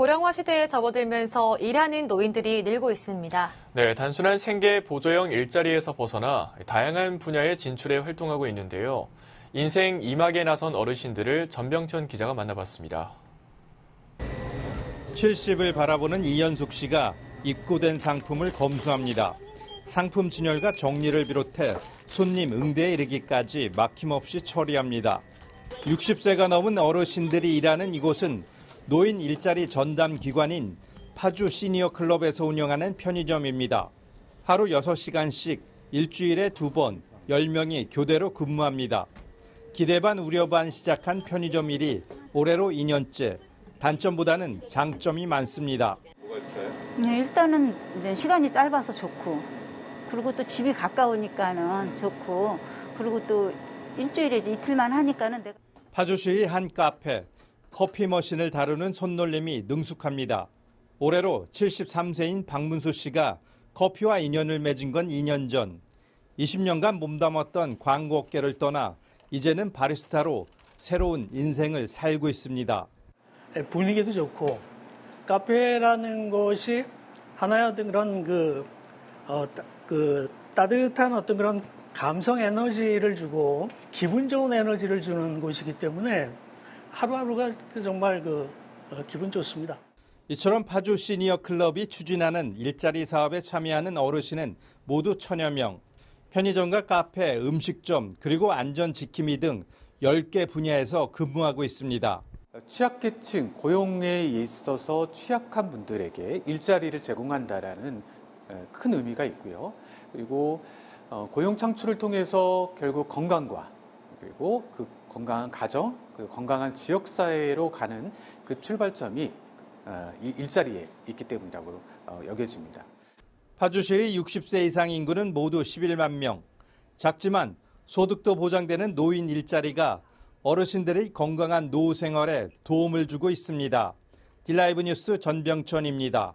고령화 시대에 접어들면서 일하는 노인들이 늘고 있습니다. 네, 단순한 생계 보조형 일자리에서 벗어나 다양한 분야에 진출해 활동하고 있는데요. 인생 이막에 나선 어르신들을 전병천 기자가 만나봤습니다. 70을 바라보는 이현숙 씨가 입고된 상품을 검수합니다. 상품 진열과 정리를 비롯해 손님 응대에 이르기까지 막힘없이 처리합니다. 60세가 넘은 어르신들이 일하는 이곳은 노인 일자리 전담 기관인 파주 시니어 클럽에서 운영하는 편의점입니다. 하루 6시간씩 일주일에 두 번 10명이 교대로 근무합니다. 기대 반 우려 반 시작한 편의점 일이 올해로 2년째 단점보다는 장점이 많습니다. 네, 일단은 이제 시간이 짧아서 좋고 그리고 또 집이 가까우니까는 좋고 그리고 또 일주일에 이틀만 하니까는 내가 파주시의 한 카페 커피 머신을 다루는 손놀림이 능숙합니다. 올해로 73세인 박문수 씨가 커피와 인연을 맺은 건 2년 전. 20년간 몸담았던 광고 업계를 떠나 이제는 바리스타로 새로운 인생을 살고 있습니다. 예, 분위기도 좋고 카페라는 것이 하나의 어떤 그런 그, 어, 따, 그 따뜻한 어떤 그런 감성 에너지를 주고 기분 좋은 에너지를 주는 곳이기 때문에 하루하루가 그 정말 그 어, 기분 좋습니다. 이처럼 파주 시니어 클럽이 추진하는 일자리 사업에 참여하는 어르신은 모두 천여 명. 편의점과 카페, 음식점, 그리고 안전 지킴이 등 10개 분야에서 근무하고 있습니다. 취약계층 고용에 있어서 취약한 분들에게 일자리를 제공한다라는 큰 의미가 있고요. 그리고 어, 고용 창출을 통해서 결국 건강과 그리고 그 건강한 가정, 그 건강한 지역 사회로 가는 그 출발점이 어, 이 일자리에 있기 때문이라고 어, 여겨집니다. 파주시의 60세 이상 인구는 모두 11만 명. 작지만 소득도 보장되는 노인 일자리가 어르신들의 건강한 노후 생활에 도움을 주고 있습니다. 딜라이브 뉴스 전병천입니다.